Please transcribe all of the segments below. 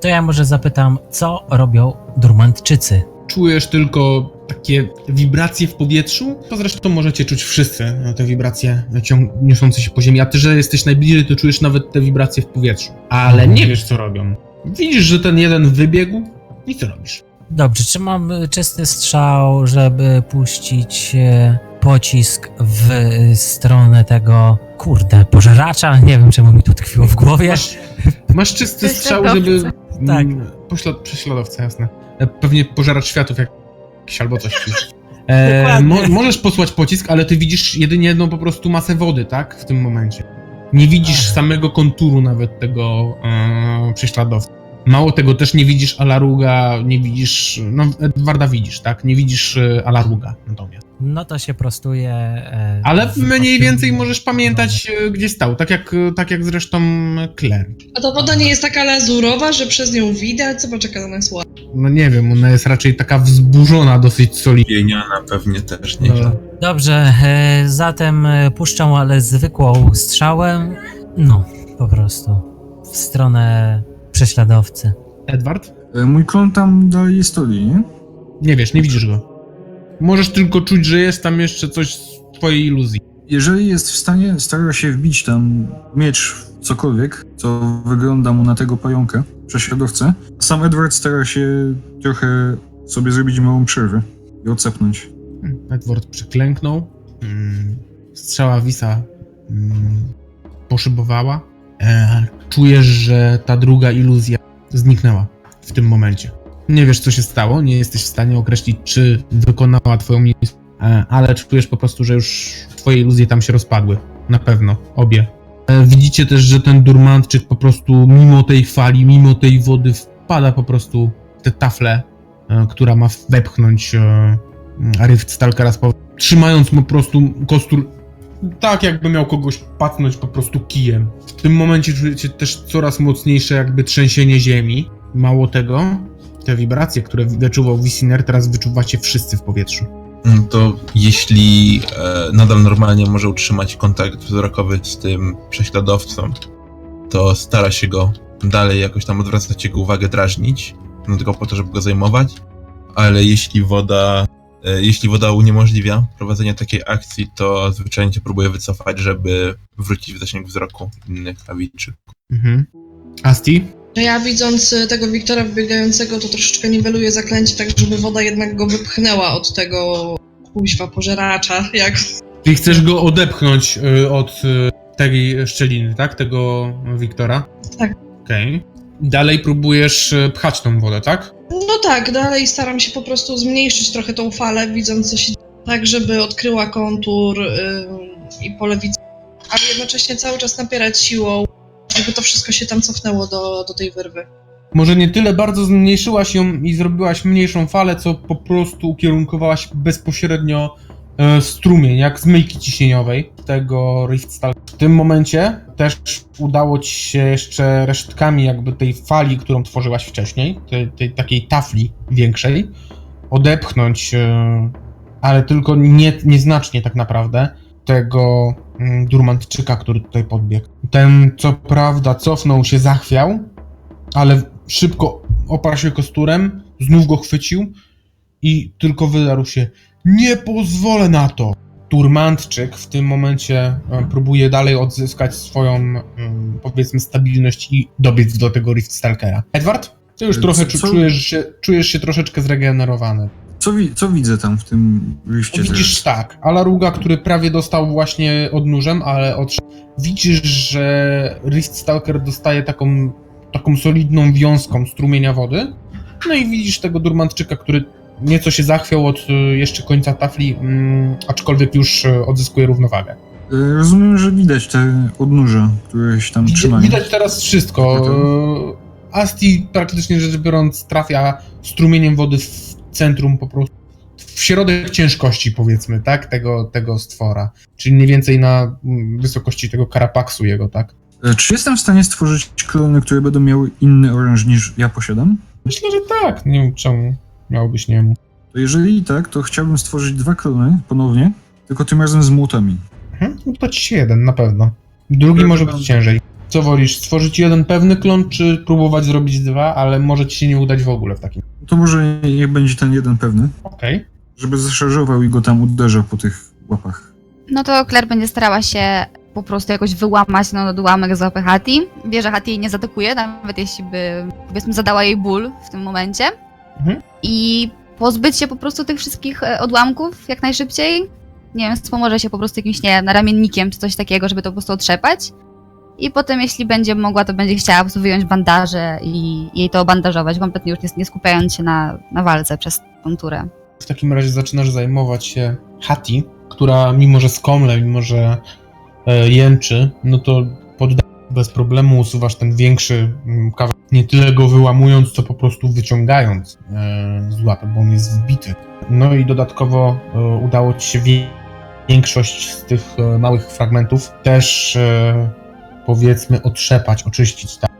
To ja może zapytam, co robią Durmantczycy? Czujesz tylko takie wibracje w powietrzu? To zresztą możecie czuć wszyscy, e, te wibracje ciąg- niosące się po ziemi. A ty, że jesteś najbliżej, to czujesz nawet te wibracje w powietrzu. Ale nie wiesz, co robią. Widzisz, że ten jeden wybiegł i co robisz? Dobrze, czy mam czysty strzał, żeby puścić e, pocisk w y, stronę tego, kurde, pożeracza? Nie wiem, czemu mi tu tkwiło w głowie. Masz, masz czysty strzał, żeby... Tak. Mm, Poślad, prześladowca, jasne. E, Pewnie pożeracz światów jak albo coś. E, mo, możesz posłać pocisk, ale ty widzisz jedynie jedną po prostu masę wody, tak? W tym momencie. Nie widzisz Ach. samego konturu nawet tego e, prześladowcy. Mało tego, też nie widzisz Alaruga, nie widzisz... No, Edwarda widzisz, tak? Nie widzisz e, Alaruga natomiast. No to się prostuje. e, Ale mniej więcej możesz pamiętać, e, gdzie stał. Tak jak, tak jak zresztą Claire. A ta woda nie jest taka lazurowa, że przez nią widać? Zobacz, jaka ona jest ładna. No nie wiem, ona jest raczej taka wzburzona dosyć solidnie. Pieniona pewnie też No. nieźle. Dobrze, e, zatem e, puszczam, ale zwykłą strzałem. No, po prostu. W stronę prześladowcy. Edward? E, Mój klon tam dalej stoi, nie? Nie wiesz, nie widzisz go. Możesz tylko czuć, że jest tam jeszcze coś z twojej iluzji. Jeżeli jest w stanie, stara się wbić tam miecz cokolwiek, co wygląda mu na tego pająka, prześladowcę. Sam Edward stara się trochę sobie zrobić małą przerwę i odcepnąć. Hmm, Edward przyklęknął. Mm, Strzała Wisa mm, poszybowała. E, czujesz, że ta druga iluzja zniknęła w tym momencie. Nie wiesz, co się stało, nie jesteś w stanie określić, czy wykonała twoją misję, e, ale czujesz po prostu, że już twoje iluzje tam się rozpadły. Na pewno, obie. E, widzicie też, że ten Durmantczyk po prostu mimo tej fali, mimo tej wody wpada po prostu w tę taflę, e, która ma wepchnąć Rift Stalkera z trzymając po prostu kostur tak, jakby miał kogoś patnąć po prostu kijem. W tym momencie czujecie też coraz mocniejsze jakby trzęsienie ziemi. Mało tego, te wibracje, które wyczuwał Wisiner, teraz wyczuwacie wszyscy w powietrzu. No To jeśli e, nadal normalnie może utrzymać kontakt wzrokowy z tym prześladowcą, to stara się go dalej jakoś tam odwracać jego uwagę, drażnić, no tylko po to, żeby go zajmować. Ale jeśli woda, e, jeśli woda uniemożliwia prowadzenie takiej akcji, to zwyczajnie się próbuje wycofać, żeby wrócić w zasięg wzroku innych awiczy. Mhm. Asti? Że ja widząc y, tego Wiktora wbiegającego, to troszeczkę niweluję zaklęcie, tak żeby woda jednak go wypchnęła od tego kuźwa pożeracza, jak Czyli chcesz go odepchnąć y, od y, tej szczeliny, tak? Tego Wiktora? Tak. Okej. Dalej próbujesz y, pchać tą wodę, tak? No tak, dalej staram się po prostu zmniejszyć trochę tą falę, widząc co się dzieje, tak żeby odkryła kontur ym, i pole widzenia, ale jednocześnie cały czas napierać siłą, żeby to wszystko się tam cofnęło do, do tej wyrwy. Może nie tyle bardzo zmniejszyłaś ją i zrobiłaś mniejszą falę, co po prostu ukierunkowałaś bezpośrednio e, strumień, jak z myjki ciśnieniowej tego Riftstal. W tym momencie też udało ci się jeszcze resztkami jakby tej fali, którą tworzyłaś wcześniej, tej, tej takiej tafli większej, odepchnąć, e, ale tylko nie, nieznacznie tak naprawdę, tego Durmantczyka, który tutaj podbiegł. Ten co prawda cofnął się, zachwiał, ale szybko oparł się kosturem, znów go chwycił i tylko wydarł się Nie pozwolę na to! Turmantczyk w tym momencie e, próbuje dalej odzyskać swoją, mm, powiedzmy, stabilność i dobiec do tego Rift Stalkera. Edward? Ty już Co- trochę co- czujesz się, czujesz się troszeczkę zregenerowany. Co, wi- co widzę tam w tym liście Widzisz tak, Alaruga, który prawie dostał właśnie odnóżem, ale odszedł. Widzisz, że Rift Stalker dostaje taką, taką solidną wiązką strumienia wody. No i widzisz tego Durmantczyka, który nieco się zachwiał od y, jeszcze końca tafli, mm, aczkolwiek już y, odzyskuje równowagę. E, Rozumiem, że widać te odnóża, które się tam Widać, trzymają. widać teraz wszystko. Y, Asti praktycznie rzecz biorąc trafia strumieniem wody w centrum po prostu, w środek ciężkości powiedzmy, tak, tego, tego stwora. Czyli mniej więcej na mm, wysokości tego karapaksu jego, tak. E, Czy jestem w stanie stworzyć klony, które będą miały inny oręż niż ja posiadam? Myślę, że tak, nie wiem czemu miałbyś nie móc. To jeżeli tak, to chciałbym stworzyć dwa klony ponownie, tylko tym razem z młotami. Mhm, no to ci się jeden, na pewno. Drugi Ja może być ciężej. Co wolisz, stworzyć jeden pewny klon, czy próbować zrobić dwa, ale może ci się nie udać w ogóle w takim. To może niech będzie ten jeden pewny, Okej. żeby zaszarżował i go tam uderzał po tych łapach. No to Claire będzie starała się po prostu jakoś wyłamać no, odłamek z łapy Hati. Wie, że Hati jej nie zaatakuje, nawet jeśli by, powiedzmy, zadała jej ból w tym momencie. Mhm. I pozbyć się po prostu tych wszystkich e, odłamków jak najszybciej. Nie wiem, wspomoże się po prostu jakimś, nie wiem, naramiennikiem czy coś takiego, żeby to po prostu otrzepać. I potem, jeśli będzie mogła, to będzie chciała po prostu wyjąć bandaże i jej to obandażować, kompletnie już nie, skupiając się na, na walce przez tą turę. W takim razie zaczynasz zajmować się Hati, która mimo, że skomle, mimo, że e, jęczy, no to podda bez problemu usuwasz ten większy mm, kawałek, nie tyle go wyłamując, co po prostu wyciągając e, z łapy, bo on jest wbity. No i dodatkowo e, udało ci się większość z tych e, małych fragmentów też e, powiedzmy otrzepać, oczyścić. Tak.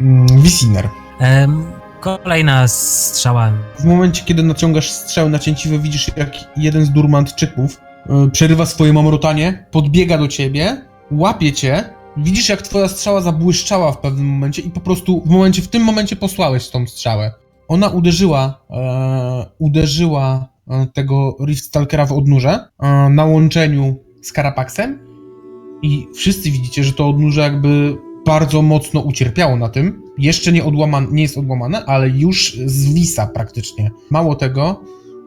Mm, Wisiner. Em, kolejna strzała. W momencie, kiedy naciągasz strzał nacięciwy, widzisz, jak jeden z durmantczyków y, przerywa swoje mamrotanie, podbiega do ciebie, łapie cię, widzisz, jak twoja strzała zabłyszczała w pewnym momencie i po prostu w momencie, w tym momencie posłałeś tą strzałę. Ona uderzyła, e, uderzyła e, tego Rift Stalkera w odnóże e, na łączeniu z Karapaksem i wszyscy widzicie, że to odnóże jakby bardzo mocno ucierpiało na tym. Jeszcze nie, odłamane, nie jest odłamane, ale już zwisa praktycznie. Mało tego,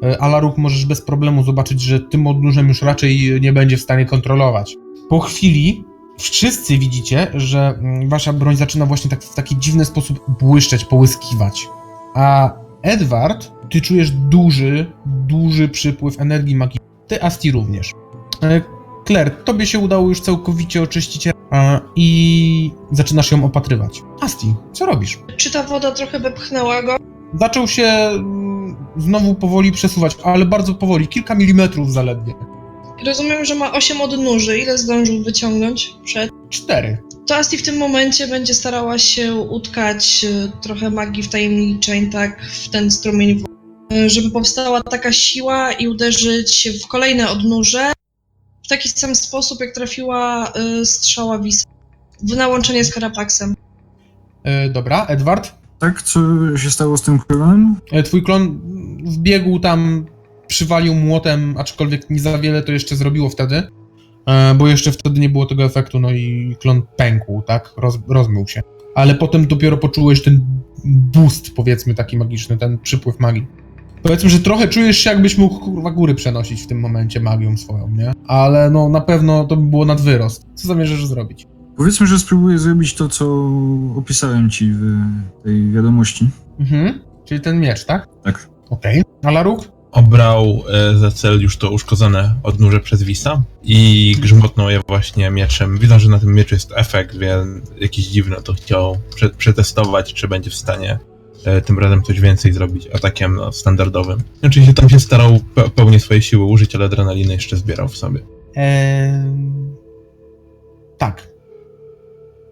e, Alaruk możesz bez problemu zobaczyć, że tym odnóżem już raczej nie będzie w stanie kontrolować. Po chwili wszyscy widzicie, że mm, wasza broń zaczyna właśnie tak w taki dziwny sposób błyszczeć, połyskiwać. A Edward, ty czujesz duży, duży przypływ energii magii. Ty, Asti, również. Claire, tobie się udało już całkowicie oczyścić e, i zaczynasz ją opatrywać. Asti, co robisz? Czy ta woda trochę wepchnęła go? Zaczął się mm, znowu powoli przesuwać, ale bardzo powoli, kilka milimetrów zaledwie. Rozumiem, że ma 8 odnóży. Ile zdążył wyciągnąć przed? Cztery. To Asti w tym momencie będzie starała się utkać e, trochę magii wtajemniczeń, tak, w ten strumień wody, e, żeby powstała taka siła i uderzyć w kolejne odnóże w taki sam sposób, jak trafiła e, strzała Wisa. W nałączenie z Karapaksem. E, dobra, Edward. Tak, co się stało z tym klonem? E, twój klon wbiegł tam, przywalił młotem, aczkolwiek nie za wiele to jeszcze zrobiło wtedy, e, bo jeszcze wtedy nie było tego efektu, no i klon pękł, tak? Roz, rozmył się. Ale potem dopiero poczułeś ten boost, powiedzmy, taki magiczny, ten przypływ magii. Powiedzmy, że trochę czujesz się, jakbyś mógł kurwa góry przenosić w tym momencie magią swoją, nie? Ale no na pewno to by było nadwyrost. Co zamierzasz zrobić? Powiedzmy, że spróbuję zrobić to, co opisałem ci w tej wiadomości. Mhm. Czyli ten miecz, tak? Tak. Okej. Alaruk? Obrał e, za cel już to uszkodzone odnóże przez Wisa i grzmotnął je właśnie mieczem. Widząc, że na tym mieczu jest efekt, więc jakiś dziwny, to chciał prze, przetestować, czy będzie w stanie tym razem coś więcej zrobić atakiem no, standardowym. Oczywiście tam się starał pe pełnię swojej siły użyć, ale adrenaliny jeszcze zbierał w sobie. Tak.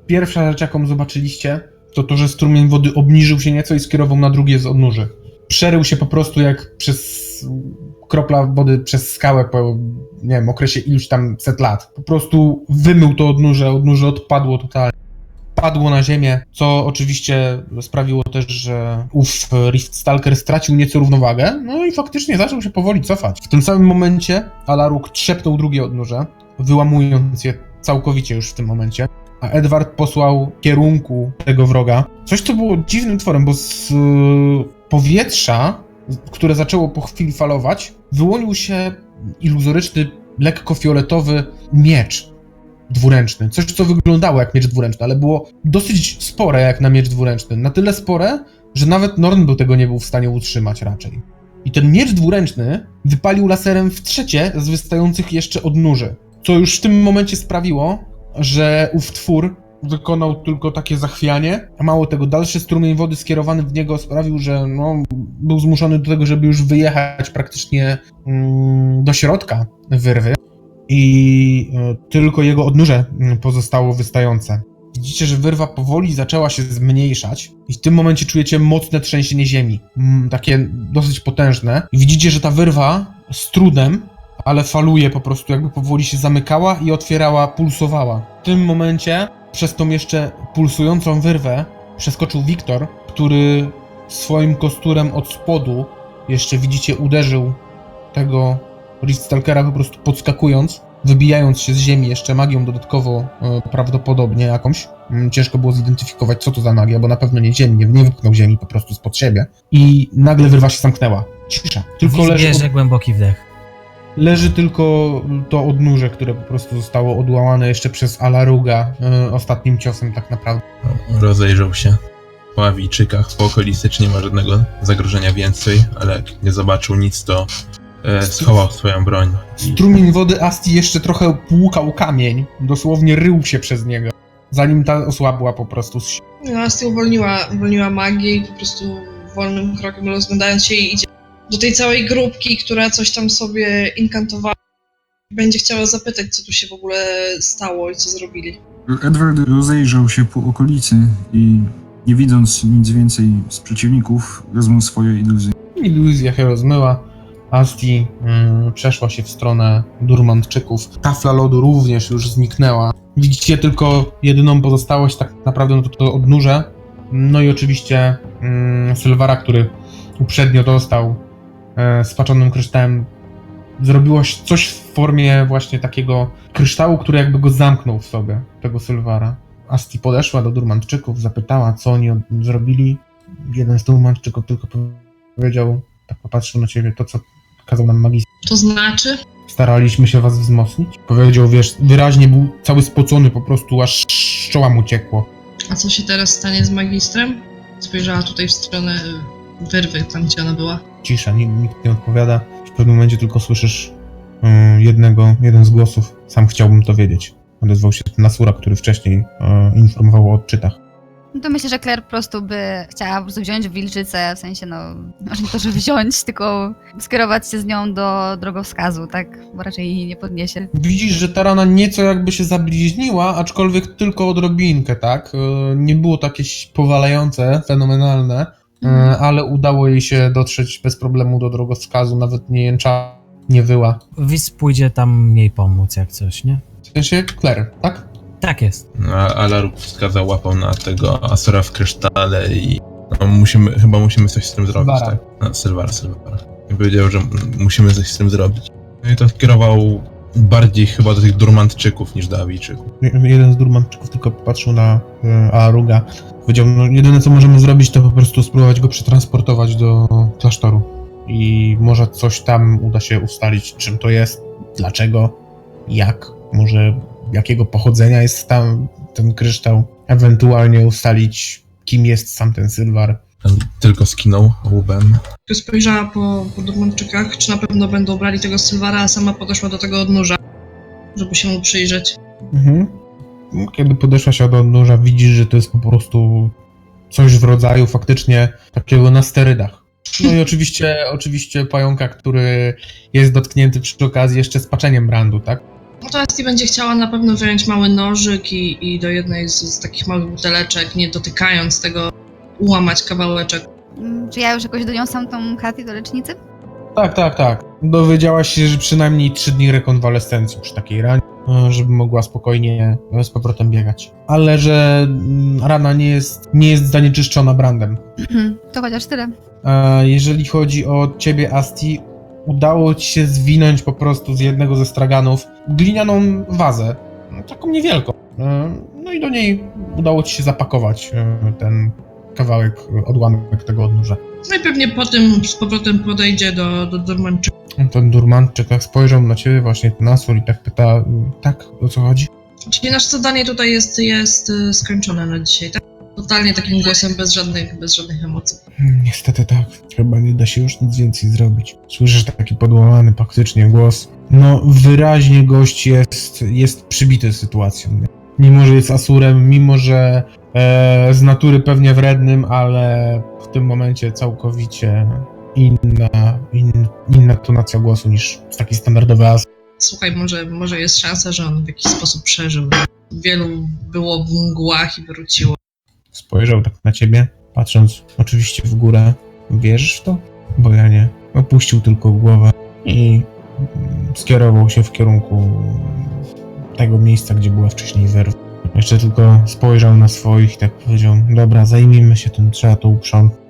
Pierwsza rzecz, jaką zobaczyliście, to to, że strumień wody obniżył się nieco i skierował na drugie z odnóży. Przerył się po prostu jak przez kropla wody przez skałę po, nie wiem, okresie iluś tam set lat. Po prostu wymył to odnóże, odnóże odpadło totalnie. Padło na ziemię, co oczywiście sprawiło też, że ów Rift Stalker stracił nieco równowagę, no i faktycznie zaczął się powoli cofać. W tym samym momencie Alaruk trzepnął drugie odnóże, wyłamując je całkowicie już w tym momencie, a Edward posłał kierunku tego wroga. Coś, co było dziwnym tworem, bo z y, powietrza, które zaczęło po chwili falować, wyłonił się iluzoryczny, lekko fioletowy miecz dwuręczny. Coś, co wyglądało jak miecz dwuręczny, ale było dosyć spore jak na miecz dwuręczny. Na tyle spore, że nawet Norn był tego nie był w stanie utrzymać raczej. I ten miecz dwuręczny wypalił laserem w trzecie z wystających jeszcze odnóży. Co już w tym momencie sprawiło, że ów twór wykonał tylko takie zachwianie, a mało tego, dalszy strumień wody skierowany w niego sprawił, że no, był zmuszony do tego, żeby już wyjechać praktycznie mm, do środka wyrwy i e, tylko jego odnóże mm, pozostało wystające. Widzicie, że wyrwa powoli zaczęła się zmniejszać i w tym momencie czujecie mocne trzęsienie ziemi, mm, takie dosyć potężne. I widzicie, że ta wyrwa z trudem, ale faluje po prostu, jakby powoli się zamykała i otwierała, pulsowała. W tym momencie przez tą jeszcze pulsującą wyrwę przeskoczył Wiktor, który swoim kosturem od spodu jeszcze widzicie uderzył tego Riststalkera po prostu podskakując, wybijając się z ziemi jeszcze magią dodatkowo e, prawdopodobnie jakąś. Mm, Ciężko było zidentyfikować co to za magia, bo na pewno nie ziemi, nie, nie wypchnął ziemi po prostu spod siebie. I nagle wyrwa się zamknęła. Cisza. Tylko leży, Bierze głęboki wdech. leży tylko to odnóże, które po prostu zostało odłamane jeszcze przez Alaruga e, ostatnim ciosem tak naprawdę. Rozejrzał się po Awijczykach, po okolicy, czy nie ma żadnego zagrożenia więcej, ale jak nie zobaczył nic, to schował swoją broń. Strumień wody Asti jeszcze trochę płukał kamień, dosłownie rył się przez niego, zanim ta osłabła po prostu z sił. No, Asti uwolniła, uwolniła magię i po prostu wolnym krokiem rozglądając się i idzie do tej całej grupki, która coś tam sobie inkantowała. Będzie chciała zapytać, co tu się w ogóle stało i co zrobili. Edward rozejrzał się po okolicy i nie widząc nic więcej z przeciwników, rozmył swoje iluzje. Iluzja się rozmyła. Asti mm, przeszła się w stronę Durmantczyków. Tafla lodu również już zniknęła. Widzicie tylko jedyną pozostałość tak naprawdę no to, to odnóże. No i oczywiście mm, Sylwara, który uprzednio dostał e, spaczonym kryształem. Zrobiło coś w formie właśnie takiego kryształu, który jakby go zamknął w sobie, tego Sylwara. Asti podeszła do Durmantczyków, zapytała, co oni zrobili. Jeden z Durmantczyków tylko powiedział, tak popatrzył na ciebie, to co kazał nam magistr. To znaczy? Staraliśmy się was wzmocnić. Powiedział, wiesz, wyraźnie był cały spocony, po prostu aż z czoła mu ciekło. A co się teraz stanie z magistrem? Spojrzała tutaj w stronę wyrwy, tam gdzie ona była. Cisza, nikt, nikt nie odpowiada. W pewnym momencie tylko słyszysz y, jednego, jeden z głosów. Sam chciałbym to wiedzieć. Odezwał się Nasura, który wcześniej y, informował o odczytach. No to myślę, że Claire po prostu by chciała po prostu wziąć wilczycę, w sensie no, może nie to, że wziąć, tylko skierować się z nią do drogowskazu, tak? Bo raczej jej nie podniesie. Widzisz, że ta rana nieco jakby się zabliźniła, aczkolwiek tylko odrobinkę, tak? Y, Nie było to jakieś powalające, fenomenalne, y, Mhm. ale udało jej się dotrzeć bez problemu do drogowskazu, nawet nie jęczała, nie wyła. Wiz pójdzie tam jej pomóc, jak coś, nie? W sensie Claire, tak? Tak jest. a Alaruk wskazał łapą na tego Asura w krysztale i no, musimy, chyba musimy coś z tym zrobić, Sylwara. tak? No, Sylwara, Sylwara. I powiedział, że m- musimy coś z tym zrobić. No i to skierował bardziej chyba do tych Durmantczyków niż do Awijczyków. Jeden z Durmantczyków tylko popatrzył na y, Aruga. Powiedział, no jedyne co możemy zrobić, to po prostu spróbować go przetransportować do klasztoru. I może coś tam uda się ustalić, czym to jest, dlaczego, jak, może jakiego pochodzenia jest tam ten kryształ. Ewentualnie ustalić, kim jest sam ten Sylwar. Tylko skinął łbem. Spojrzała po, po Durmanczykach, czy na pewno będą brali tego Sylwara, a sama podeszła do tego odnóża, żeby się mu przyjrzeć. Mhm. Kiedy podeszła się do odnóża, widzisz, że to jest po prostu coś w rodzaju faktycznie takiego na sterydach. No i oczywiście, oczywiście pająka, który jest dotknięty przy okazji jeszcze spaczeniem brandu, tak? No to Asti będzie chciała na pewno wziąć mały nożyk i, i do jednej z, z takich małych buteleczek, nie dotykając tego, ułamać kawałeczek. Mm, Czy ja już jakoś doniosłam tą Kati do lecznicy? Tak, tak, tak. Dowiedziałaś się, że przynajmniej trzy dni rekonwalescencji przy takiej ranie, e, żeby mogła spokojnie e, z powrotem biegać. Ale że mm, rana nie jest, nie jest zanieczyszczona brandem. to chociaż tyle. A jeżeli chodzi o ciebie, Asti, udało ci się zwinąć po prostu z jednego ze straganów glinianą wazę, no, taką niewielką. E, No i do niej udało ci się zapakować e, ten kawałek, e, odłamek tego odnóża. No i pewnie potem z powrotem podejdzie do, do Durmanczyka. Ten Durmantczyk tak spojrzał na ciebie, właśnie ten Nasur i tak pyta, tak, o co chodzi? Czyli nasze zadanie tutaj jest, jest skończone na dzisiaj, tak? Totalnie takim głosem, bez żadnych, bez żadnych emocji. Hmm, Niestety tak. Chyba nie da się już nic więcej zrobić. Słyszysz taki podłamany faktycznie głos. No, wyraźnie gość jest, jest przybity sytuacją. Mimo, że jest asurem, mimo, że e, z natury pewnie wrednym, ale w tym momencie całkowicie inna, in, inna tonacja głosu niż taki standardowy as. Słuchaj, może, może jest szansa, że on w jakiś sposób przeżył. Wielu było w mgłach i wróciło. Spojrzał tak na ciebie, patrząc oczywiście w górę. Wierzysz w to? Bo ja nie. Opuścił tylko głowę i mm, skierował się w kierunku tego miejsca, gdzie była wcześniej wyrwa. Jeszcze tylko spojrzał na swoich i tak powiedział, dobra, zajmijmy się tym, trzeba to uprzątnąć.